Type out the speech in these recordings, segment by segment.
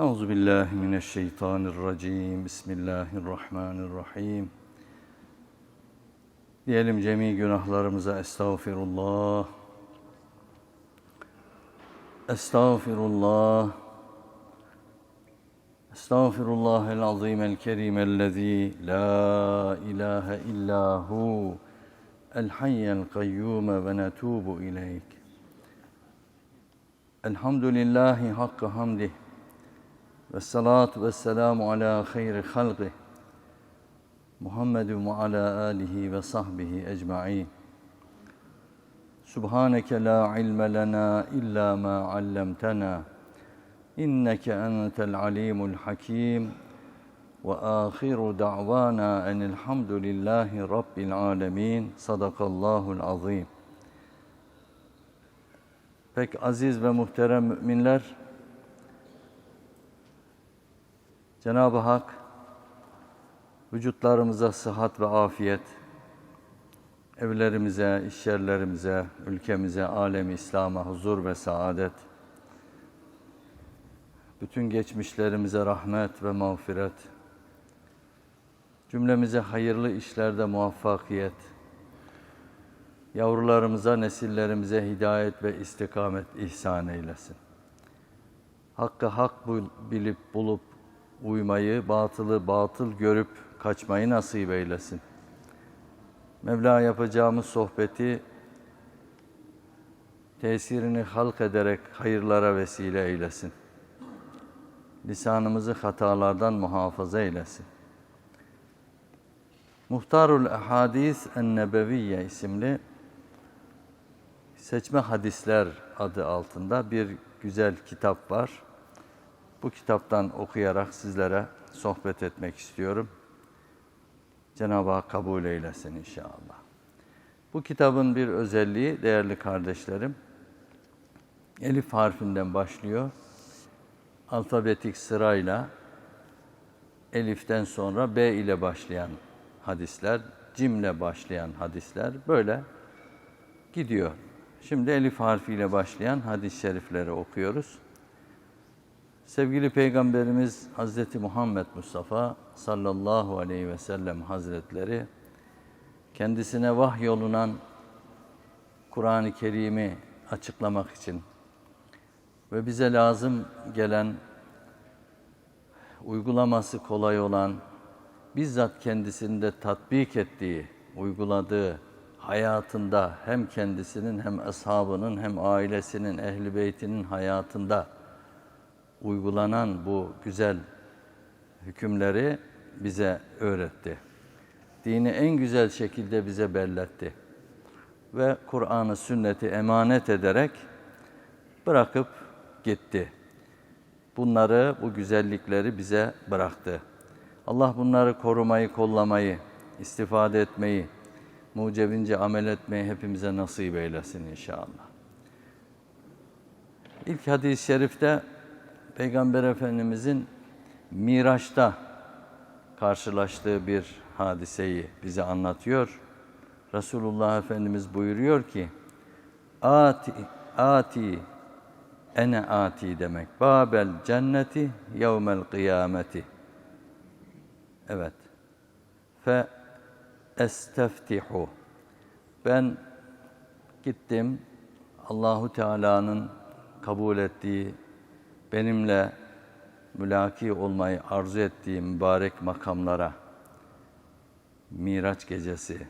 Euzu billahi mineşşeytanirracim. Bismillahirrahmanirrahim. Diyelim cemi günahlarımıza estağfirullah. Estağfirullah. Estağfirullahel azimel kerimellezî la ilahe illahu el hayyel kayyum ve netubu ileyk. Elhamdülillahi hakkı hamdih. Ve salatu ve selamu ala hayri halqih. Muhammedun ve ala alihi ve sahbihi ecma'in. Subhaneke la ilme lena illa ma allamtana. İnneke entel alimul hakim. Ve ahiru da'vana enilhamdülillahi rabbil alemin. Sadakallahul azim. Pek aziz ve muhterem müminler, Cenab-ı Hak vücutlarımıza sıhhat ve afiyet, evlerimize, işyerlerimize, ülkemize, alemi İslam'a huzur ve saadet, bütün geçmişlerimize rahmet ve mağfiret, cümlemize hayırlı işlerde muvaffakiyet, yavrularımıza, nesillerimize hidayet ve istikamet ihsan eylesin. Hakkı hak bilip bulup uymayı, batılı batıl görüp kaçmayı nasip eylesin. Mevla yapacağımız sohbeti tesirini halk ederek hayırlara vesile eylesin. Lisanımızı hatalardan muhafaza eylesin. Muhtarul Ahadis en-Nebeviyye isimli Seçme Hadisler adı altında bir güzel kitap var. Bu kitaptan okuyarak sizlere sohbet etmek istiyorum. Cenab-ı Hak kabul eylesin inşallah. Bu kitabın bir özelliği değerli kardeşlerim, elif harfinden başlıyor. Alfabetik sırayla eliften sonra B ile başlayan hadisler, cimle başlayan hadisler böyle gidiyor. Şimdi elif harfiyle başlayan hadis-i şerifleri okuyoruz. Sevgili Peygamberimiz Hazreti Muhammed Mustafa sallallahu aleyhi ve sellem Hazretleri kendisine vahyolunan Kur'an-ı Kerim'i açıklamak için ve bize lazım gelen uygulaması kolay olan bizzat kendisinde tatbik ettiği, uyguladığı hayatında hem kendisinin hem ashabının hem ailesinin, ehli beytinin hayatında uygulanan bu güzel hükümleri bize öğretti. Dini en güzel şekilde bize belletti. Ve Kur'an'ı, sünneti emanet ederek bırakıp gitti. Bunları, bu güzellikleri bize bıraktı. Allah bunları korumayı, kollamayı, istifade etmeyi, mucebince amel etmeyi hepimize nasip eylesin inşallah. İlk hadis-i şerifte Peygamber Efendimizin Miraç'ta karşılaştığı bir hadiseyi bize anlatıyor. Resulullah Efendimiz buyuruyor ki, Ati, ati, ene ati demek. Babel cenneti yevmel kıyameti. Evet. Fe esteftihu. Ben gittim Allahu Teala'nın kabul ettiği benimle mülaki olmayı arzu ettiği mübarek makamlara Miraç gecesi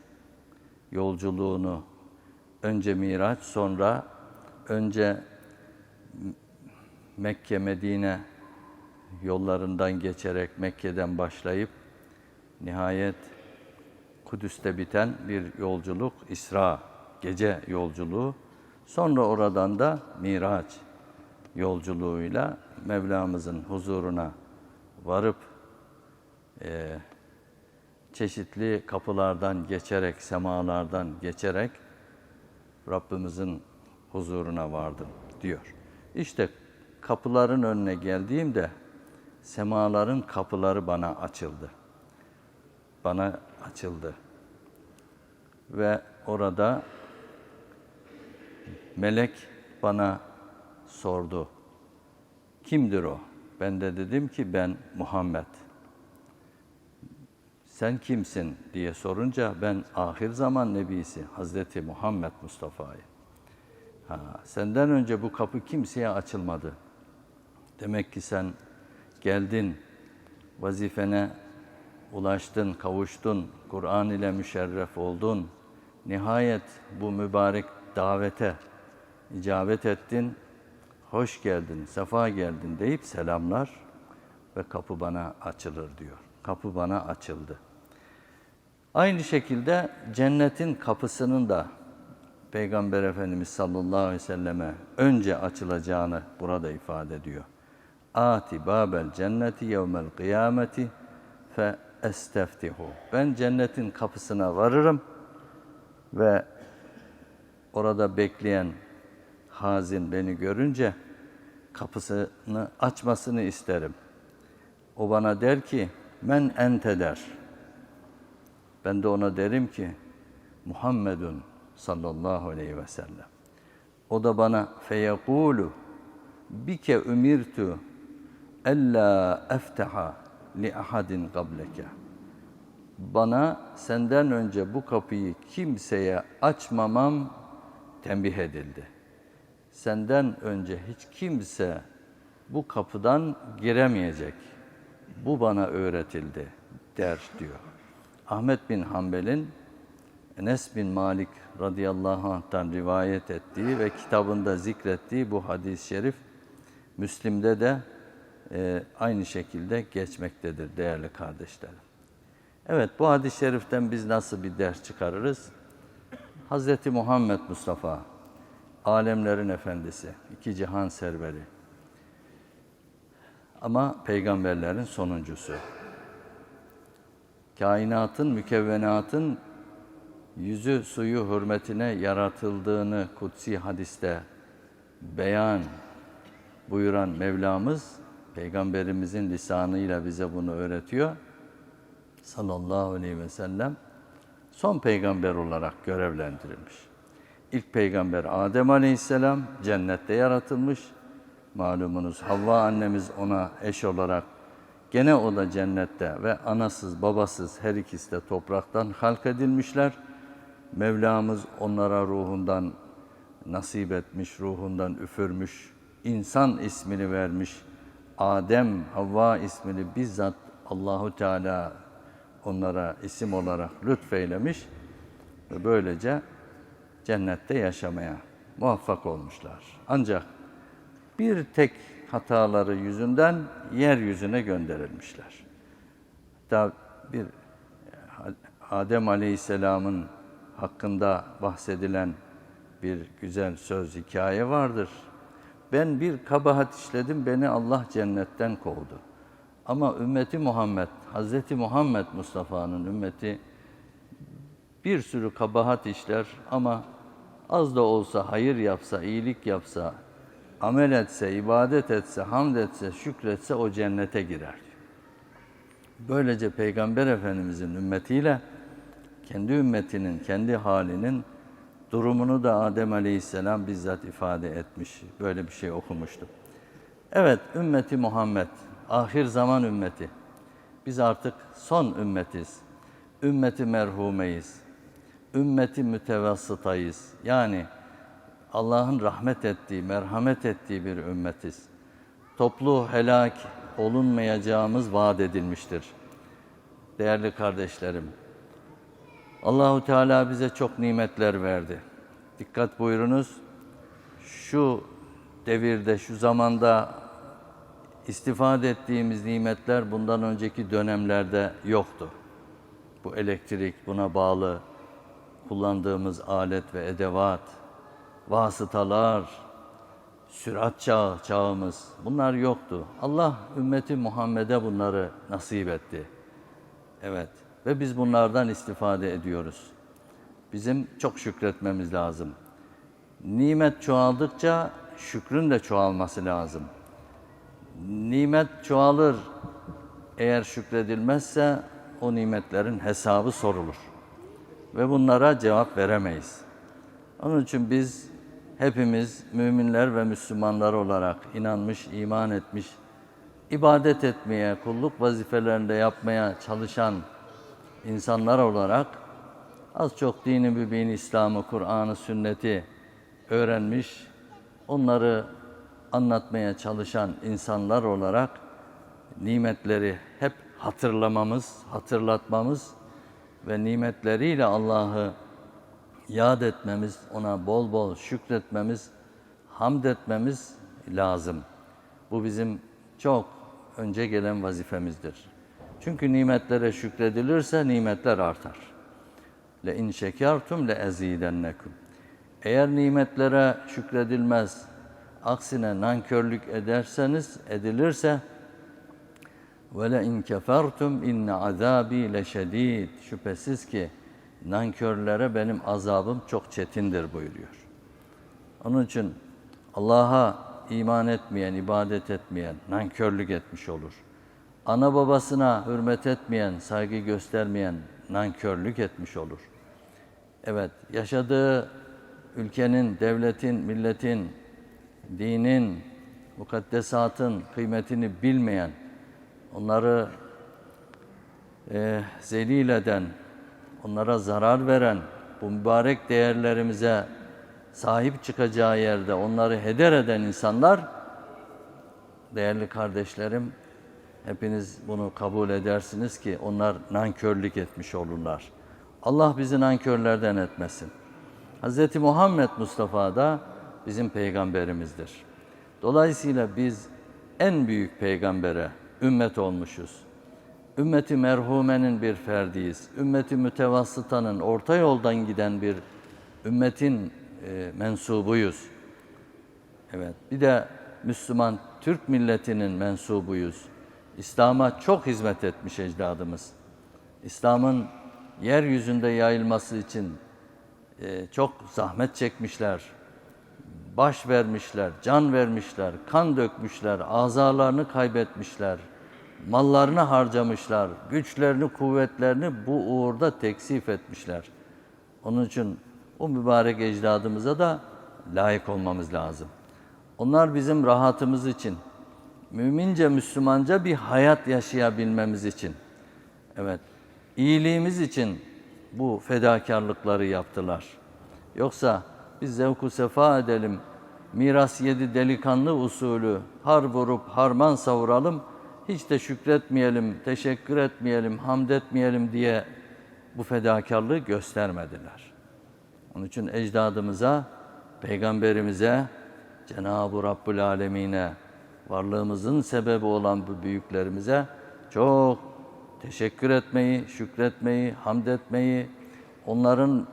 yolculuğunu önce Miraç sonra önce Mekke Medine yollarından geçerek Mekke'den başlayıp nihayet Kudüs'te biten bir yolculuk İsra gece yolculuğu. Sonra oradan da Miraç yolculuğuyla Mevlamızın huzuruna varıp e, çeşitli kapılardan geçerek, semalardan geçerek Rabbimizin huzuruna vardım diyor. İşte kapıların önüne geldiğimde semaların kapıları bana açıldı. Bana açıldı. Ve orada melek bana sordu. Kimdir o? Ben de dedim ki ben Muhammed. Sen kimsin diye sorunca ben ahir zaman nebisi Hazreti Muhammed Mustafa'yı. Ha, senden önce bu kapı kimseye açılmadı. Demek ki sen geldin, vazifene ulaştın, kavuştun, Kur'an ile müşerref oldun. Nihayet bu mübarek davete icabet ettin, hoş geldin, sefa geldin deyip selamlar ve kapı bana açılır diyor. Kapı bana açıldı. Aynı şekilde cennetin kapısının da Peygamber Efendimiz sallallahu aleyhi ve selleme önce açılacağını burada ifade ediyor. Ati babel cenneti yevmel kıyameti fe esteftihu. Ben cennetin kapısına varırım ve orada bekleyen hazin beni görünce kapısını açmasını isterim. O bana der ki men ente der. Ben de ona derim ki Muhammedun sallallahu aleyhi ve sellem. O da bana feyekulu bike ümirtu ella efteha li ahadin qableke. Bana senden önce bu kapıyı kimseye açmamam tembih edildi. Senden önce hiç kimse bu kapıdan giremeyecek. Bu bana öğretildi der diyor. Ahmet bin Hanbel'in Enes bin Malik radıyallahu anh'tan rivayet ettiği ve kitabında zikrettiği bu hadis-i şerif Müslim'de de e, aynı şekilde geçmektedir değerli kardeşlerim. Evet bu hadis-i şeriften biz nasıl bir ders çıkarırız? Hz. Muhammed Mustafa, alemlerin efendisi, iki cihan serveri ama peygamberlerin sonuncusu. Kainatın, mükevvenatın yüzü suyu hürmetine yaratıldığını kutsi hadiste beyan buyuran Mevlamız Peygamberimizin lisanıyla bize bunu öğretiyor. Sallallahu aleyhi ve sellem son peygamber olarak görevlendirilmiş. İlk peygamber Adem aleyhisselam cennette yaratılmış. Malumunuz Havva annemiz ona eş olarak gene o da cennette ve anasız babasız her ikisi de topraktan halk edilmişler. Mevlamız onlara ruhundan nasip etmiş, ruhundan üfürmüş, insan ismini vermiş. Adem, Havva ismini bizzat Allahu Teala onlara isim olarak lütfeylemiş ve böylece cennette yaşamaya muvaffak olmuşlar. Ancak bir tek hataları yüzünden yeryüzüne gönderilmişler. Hatta bir Adem Aleyhisselam'ın hakkında bahsedilen bir güzel söz, hikaye vardır. Ben bir kabahat işledim, beni Allah cennetten kovdu. Ama ümmeti Muhammed, Hazreti Muhammed Mustafa'nın ümmeti bir sürü kabahat işler ama az da olsa hayır yapsa, iyilik yapsa, amel etse, ibadet etse, hamd etse, şükretse o cennete girer. Böylece Peygamber Efendimizin ümmetiyle kendi ümmetinin, kendi halinin durumunu da Adem Aleyhisselam bizzat ifade etmiş. Böyle bir şey okumuştum. Evet, ümmeti Muhammed, ahir zaman ümmeti. Biz artık son ümmetiz. Ümmeti merhumeyiz. Ümmeti mütevassıtayız. Yani Allah'ın rahmet ettiği, merhamet ettiği bir ümmetiz. Toplu helak olunmayacağımız vaat edilmiştir. Değerli kardeşlerim, Allahu Teala bize çok nimetler verdi. Dikkat buyurunuz. Şu devirde, şu zamanda istifade ettiğimiz nimetler bundan önceki dönemlerde yoktu. Bu elektrik, buna bağlı kullandığımız alet ve edevat, vasıtalar, sürat çağı, çağımız bunlar yoktu. Allah ümmeti Muhammed'e bunları nasip etti. Evet ve biz bunlardan istifade ediyoruz. Bizim çok şükretmemiz lazım. Nimet çoğaldıkça şükrün de çoğalması lazım. Nimet çoğalır. Eğer şükredilmezse o nimetlerin hesabı sorulur. Ve bunlara cevap veremeyiz. Onun için biz hepimiz müminler ve Müslümanlar olarak inanmış, iman etmiş ibadet etmeye, kulluk vazifelerinde yapmaya çalışan insanlar olarak az çok dini mübin İslam'ı, Kur'an'ı, sünneti öğrenmiş, onları anlatmaya çalışan insanlar olarak nimetleri hep hatırlamamız, hatırlatmamız ve nimetleriyle Allah'ı yad etmemiz, ona bol bol şükretmemiz, hamd etmemiz lazım. Bu bizim çok önce gelen vazifemizdir. Çünkü nimetlere şükredilirse nimetler artar. Le in şekertum le ezidennekum. Eğer nimetlere şükredilmez, aksine nankörlük ederseniz, edilirse ve le in kefertum inne azabi leşedid. Şüphesiz ki nankörlere benim azabım çok çetindir buyuruyor. Onun için Allah'a iman etmeyen, ibadet etmeyen nankörlük etmiş olur. Ana babasına hürmet etmeyen, saygı göstermeyen nankörlük etmiş olur. Evet, yaşadığı ülkenin, devletin, milletin, dinin, mukaddesatın kıymetini bilmeyen, onları e, zelil eden, onlara zarar veren, bu mübarek değerlerimize sahip çıkacağı yerde onları heder eden insanlar, değerli kardeşlerim, hepiniz bunu kabul edersiniz ki onlar nankörlük etmiş olurlar. Allah bizi nankörlerden etmesin. Hz. Muhammed Mustafa da bizim peygamberimizdir. Dolayısıyla biz en büyük peygambere ümmet olmuşuz. Ümmeti merhumenin bir ferdiyiz. Ümmeti mütevassıtanın orta yoldan giden bir ümmetin e, mensubuyuz. Evet. Bir de Müslüman Türk milletinin mensubuyuz. İslam'a çok hizmet etmiş ecdadımız. İslam'ın yeryüzünde yayılması için e, çok zahmet çekmişler, baş vermişler, can vermişler, kan dökmüşler, azalarını kaybetmişler, mallarını harcamışlar, güçlerini, kuvvetlerini bu uğurda teksif etmişler. Onun için o mübarek ecdadımıza da layık olmamız lazım. Onlar bizim rahatımız için, mümince, Müslümanca bir hayat yaşayabilmemiz için, evet, iyiliğimiz için bu fedakarlıkları yaptılar. Yoksa biz zevku sefa edelim, miras yedi delikanlı usulü har vurup harman savuralım, hiç de şükretmeyelim, teşekkür etmeyelim, hamd etmeyelim diye bu fedakarlığı göstermediler. Onun için ecdadımıza, peygamberimize, Cenab-ı Rabbül Alemine, varlığımızın sebebi olan bu büyüklerimize çok teşekkür etmeyi, şükretmeyi, hamd etmeyi, onların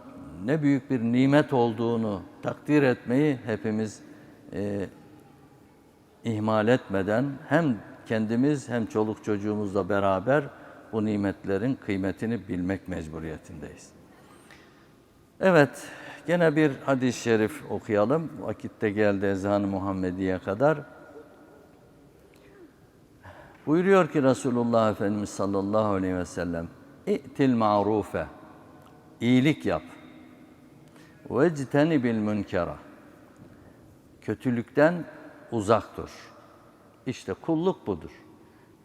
ne büyük bir nimet olduğunu takdir etmeyi hepimiz e, ihmal etmeden hem kendimiz hem çoluk çocuğumuzla beraber bu nimetlerin kıymetini bilmek mecburiyetindeyiz. Evet, gene bir hadis-i şerif okuyalım. Vakitte geldi ezan-ı Muhammediye kadar. Buyuruyor ki Resulullah Efendimiz sallallahu aleyhi ve sellem, İ'til ma'rufe, iyilik yap. Ve bil münkera, kötülükten uzak dur. İşte kulluk budur.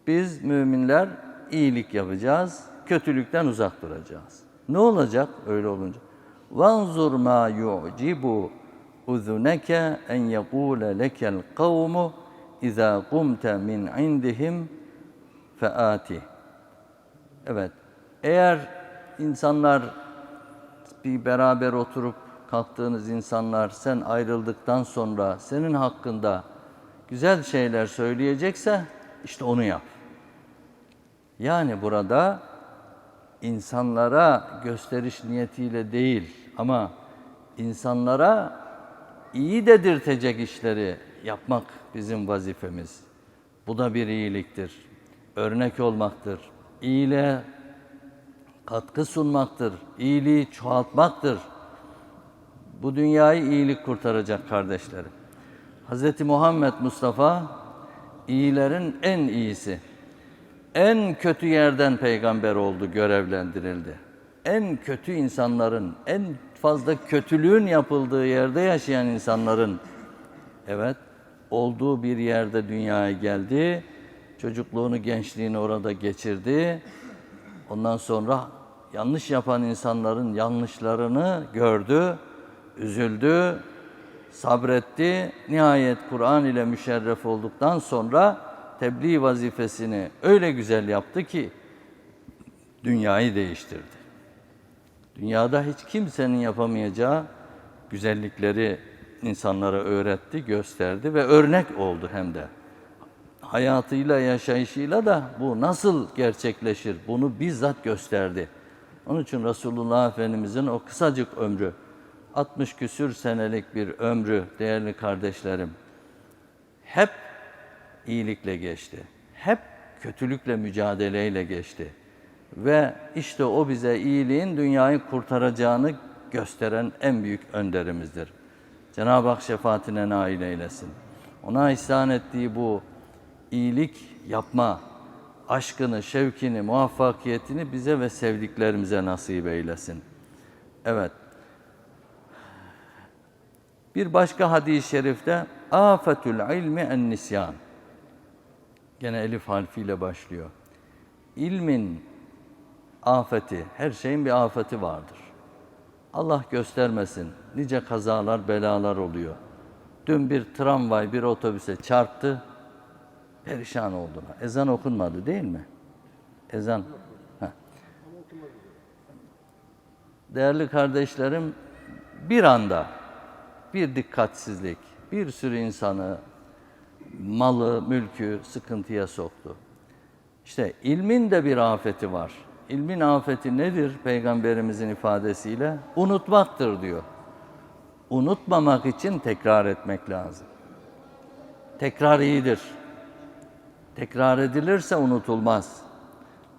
Biz müminler iyilik yapacağız, kötülükten uzak duracağız. Ne olacak öyle olunca? وَانْظُرْ مَا يُعْجِبُ اُذُنَكَ اَنْ يَقُولَ لَكَ الْقَوْمُ اِذَا قُمْتَ مِنْ عِنْدِهِمْ فَآتِهِ Evet, eğer insanlar bir beraber oturup kalktığınız insanlar sen ayrıldıktan sonra senin hakkında güzel şeyler söyleyecekse işte onu yap. Yani burada insanlara gösteriş niyetiyle değil ama insanlara iyi dedirtecek işleri yapmak bizim vazifemiz. Bu da bir iyiliktir. Örnek olmaktır. İyiliğe katkı sunmaktır. İyiliği çoğaltmaktır. Bu dünyayı iyilik kurtaracak kardeşlerim. Hz. Muhammed Mustafa iyilerin en iyisi. En kötü yerden peygamber oldu, görevlendirildi. En kötü insanların, en fazla kötülüğün yapıldığı yerde yaşayan insanların evet olduğu bir yerde dünyaya geldi. Çocukluğunu, gençliğini orada geçirdi. Ondan sonra yanlış yapan insanların yanlışlarını gördü, üzüldü, sabretti. Nihayet Kur'an ile müşerref olduktan sonra tebliğ vazifesini öyle güzel yaptı ki dünyayı değiştirdi. Dünyada hiç kimsenin yapamayacağı güzellikleri insanlara öğretti, gösterdi ve örnek oldu hem de. Hayatıyla, yaşayışıyla da bu nasıl gerçekleşir bunu bizzat gösterdi. Onun için Resulullah Efendimizin o kısacık ömrü, 60 küsür senelik bir ömrü değerli kardeşlerim, hep iyilikle geçti. Hep kötülükle mücadeleyle geçti. Ve işte o bize iyiliğin dünyayı kurtaracağını gösteren en büyük önderimizdir. Cenab-ı Hak şefaatine nail eylesin. Ona ihsan ettiği bu iyilik yapma, aşkını, şevkini, muvaffakiyetini bize ve sevdiklerimize nasip eylesin. Evet. Bir başka hadis-i şerifte afetül ilmi en nisyan. Gene elif harfiyle başlıyor. İlmin afeti, her şeyin bir afeti vardır. Allah göstermesin. Nice kazalar, belalar oluyor. Dün bir tramvay bir otobüse çarptı. Perişan oldular. Ezan okunmadı değil mi? Ezan. Heh. Değerli kardeşlerim, bir anda bir dikkatsizlik bir sürü insanı, malı, mülkü sıkıntıya soktu. İşte ilmin de bir afeti var. İlmin afeti nedir peygamberimizin ifadesiyle? Unutmaktır diyor. Unutmamak için tekrar etmek lazım. Tekrar iyidir. Tekrar edilirse unutulmaz.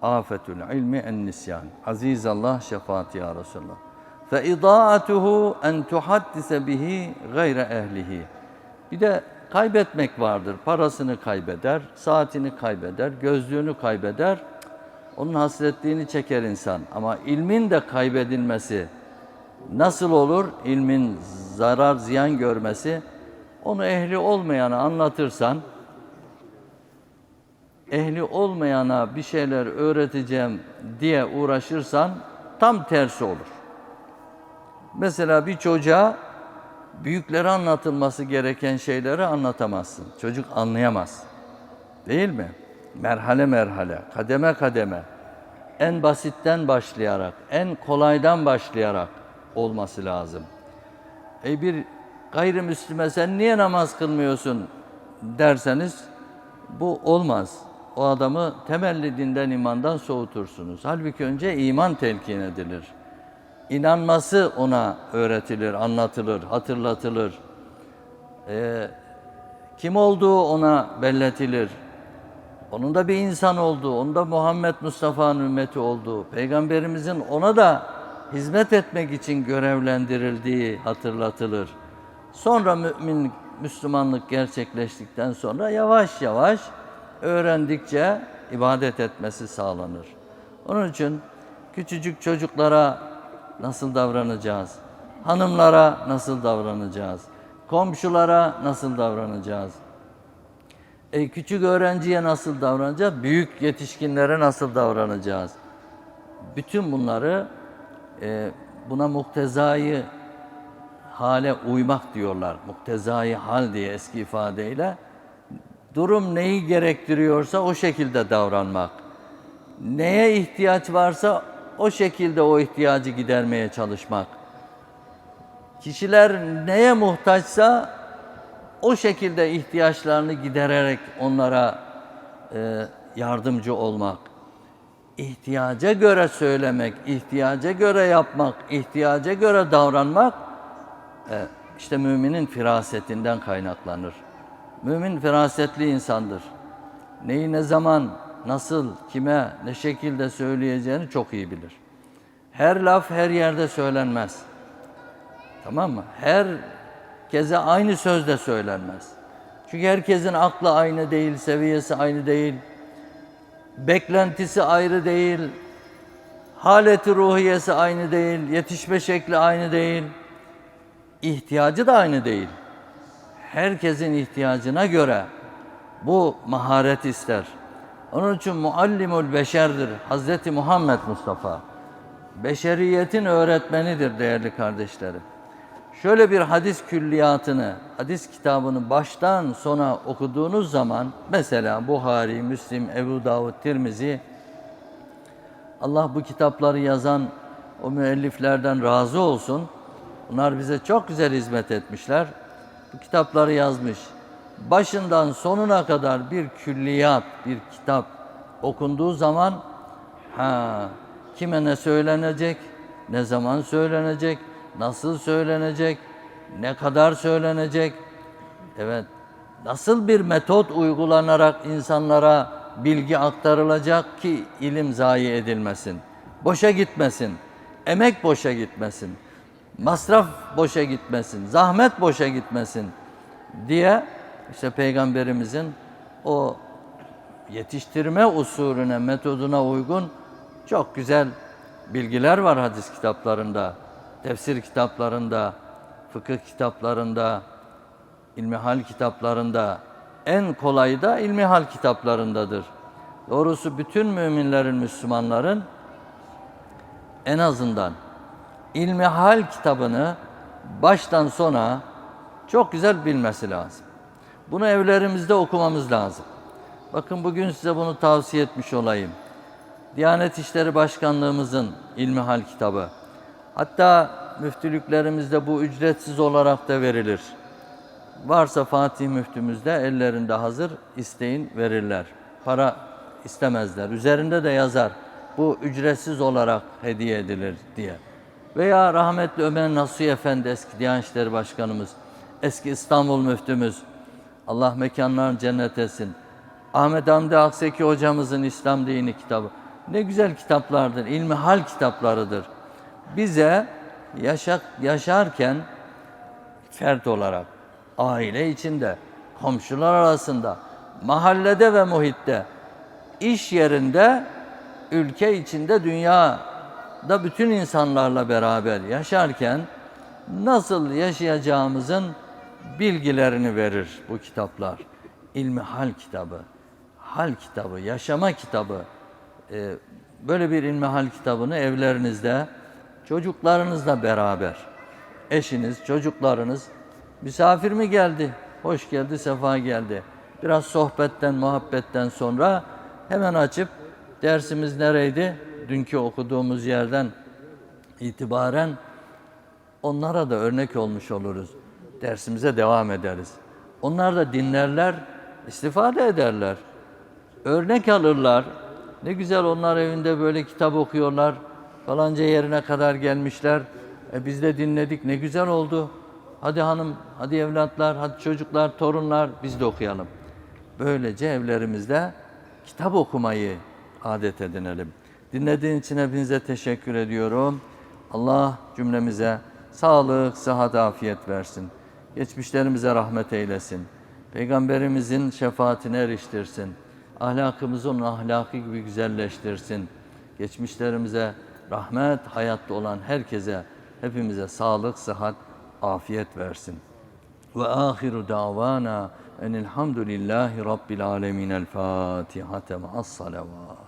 Afetül ilmi en nisyan. Aziz Allah şefaati ya Resulallah. İdaatuhu en tuhaddise bihi gayre ehlihi. Bir de kaybetmek vardır. Parasını kaybeder, saatini kaybeder, gözlüğünü kaybeder. Onun hasretliğini çeker insan. Ama ilmin de kaybedilmesi nasıl olur? İlmin zarar, ziyan görmesi. Onu ehli olmayana anlatırsan, ehli olmayana bir şeyler öğreteceğim diye uğraşırsan tam tersi olur. Mesela bir çocuğa büyüklere anlatılması gereken şeyleri anlatamazsın. Çocuk anlayamaz. Değil mi? Merhale merhale, kademe kademe, en basitten başlayarak, en kolaydan başlayarak olması lazım. E bir gayrimüslime sen niye namaz kılmıyorsun derseniz bu olmaz. O adamı temelli dinden imandan soğutursunuz. Halbuki önce iman telkin edilir. İnanması ona öğretilir, anlatılır, hatırlatılır. Ee, kim olduğu ona belletilir. Onun da bir insan olduğu, onun da Muhammed Mustafa'nın ümmeti olduğu, Peygamberimizin ona da hizmet etmek için görevlendirildiği hatırlatılır. Sonra mümin Müslümanlık gerçekleştikten sonra yavaş yavaş öğrendikçe ibadet etmesi sağlanır. Onun için küçücük çocuklara nasıl davranacağız? Hanımlara nasıl davranacağız? Komşulara nasıl davranacağız? E, küçük öğrenciye nasıl davranacağız? Büyük yetişkinlere nasıl davranacağız? Bütün bunları e, buna muktezayı hale uymak diyorlar. Muktezayı hal diye eski ifadeyle. Durum neyi gerektiriyorsa o şekilde davranmak. Neye ihtiyaç varsa o şekilde o ihtiyacı gidermeye çalışmak. Kişiler neye muhtaçsa o şekilde ihtiyaçlarını gidererek onlara e, yardımcı olmak. İhtiyaca göre söylemek, ihtiyaca göre yapmak, ihtiyaca göre davranmak e, işte müminin firasetinden kaynaklanır. Mümin firasetli insandır. Neyi ne zaman, nasıl, kime, ne şekilde söyleyeceğini çok iyi bilir. Her laf her yerde söylenmez. Tamam mı? Her keze aynı sözde söylenmez. Çünkü herkesin aklı aynı değil, seviyesi aynı değil. Beklentisi ayrı değil. Haleti ruhiyesi aynı değil, yetişme şekli aynı değil. ihtiyacı da aynı değil. Herkesin ihtiyacına göre bu maharet ister. Onun için muallimul beşerdir Hazreti Muhammed Mustafa. Beşeriyetin öğretmenidir değerli kardeşlerim. Şöyle bir hadis külliyatını, hadis kitabını baştan sona okuduğunuz zaman mesela Buhari, Müslim, Ebu Davud, Tirmizi Allah bu kitapları yazan o müelliflerden razı olsun. Bunlar bize çok güzel hizmet etmişler. Bu kitapları yazmış. Başından sonuna kadar bir külliyat, bir kitap okunduğu zaman ha kime ne söylenecek, ne zaman söylenecek, nasıl söylenecek, ne kadar söylenecek, evet nasıl bir metot uygulanarak insanlara bilgi aktarılacak ki ilim zayi edilmesin, boşa gitmesin, emek boşa gitmesin, masraf boşa gitmesin, zahmet boşa gitmesin diye işte peygamberimizin o yetiştirme usulüne, metoduna uygun çok güzel bilgiler var hadis kitaplarında, tefsir kitaplarında, fıkıh kitaplarında, ilmihal kitaplarında. En kolayı da ilmihal kitaplarındadır. Doğrusu bütün müminlerin, Müslümanların en azından ilmihal kitabını baştan sona çok güzel bilmesi lazım. Bunu evlerimizde okumamız lazım. Bakın bugün size bunu tavsiye etmiş olayım. Diyanet İşleri Başkanlığımızın İlmihal kitabı. Hatta müftülüklerimizde bu ücretsiz olarak da verilir. Varsa Fatih müftümüzde ellerinde hazır isteyin verirler. Para istemezler. Üzerinde de yazar. Bu ücretsiz olarak hediye edilir diye. Veya rahmetli Ömer Nasuhi Efendi eski Diyanet İşleri Başkanımız, eski İstanbul müftümüz, Allah mekanlarını cennet etsin. Ahmet Hamdi Akseki hocamızın İslam Dini kitabı. Ne güzel kitaplardır, ilmihal kitaplarıdır. Bize yaşak, yaşarken fert olarak, aile içinde, komşular arasında, mahallede ve muhitte, iş yerinde, ülke içinde, dünyada bütün insanlarla beraber yaşarken nasıl yaşayacağımızın bilgilerini verir bu kitaplar. İlmi hal kitabı, hal kitabı, yaşama kitabı. Ee, böyle bir ilmi hal kitabını evlerinizde, çocuklarınızla beraber, eşiniz, çocuklarınız, misafir mi geldi? Hoş geldi, sefa geldi. Biraz sohbetten, muhabbetten sonra hemen açıp dersimiz nereydi? Dünkü okuduğumuz yerden itibaren onlara da örnek olmuş oluruz. Dersimize devam ederiz. Onlar da dinlerler, istifade ederler. Örnek alırlar. Ne güzel onlar evinde böyle kitap okuyorlar. Falanca yerine kadar gelmişler. E biz de dinledik. Ne güzel oldu. Hadi hanım, hadi evlatlar, hadi çocuklar, torunlar biz de okuyalım. Böylece evlerimizde kitap okumayı adet edinelim. Dinlediğin için hepinize teşekkür ediyorum. Allah cümlemize sağlık, sıhhat, afiyet versin. Geçmişlerimize rahmet eylesin. Peygamberimizin şefaatine eriştirsin. Ahlakımızı onun ahlakı gibi güzelleştirsin. Geçmişlerimize rahmet, hayatta olan herkese, hepimize sağlık, sıhhat, afiyet versin. Ve ahiru davana enilhamdülillahi rabbil alemin. El Fatiha. Ma'as salavat.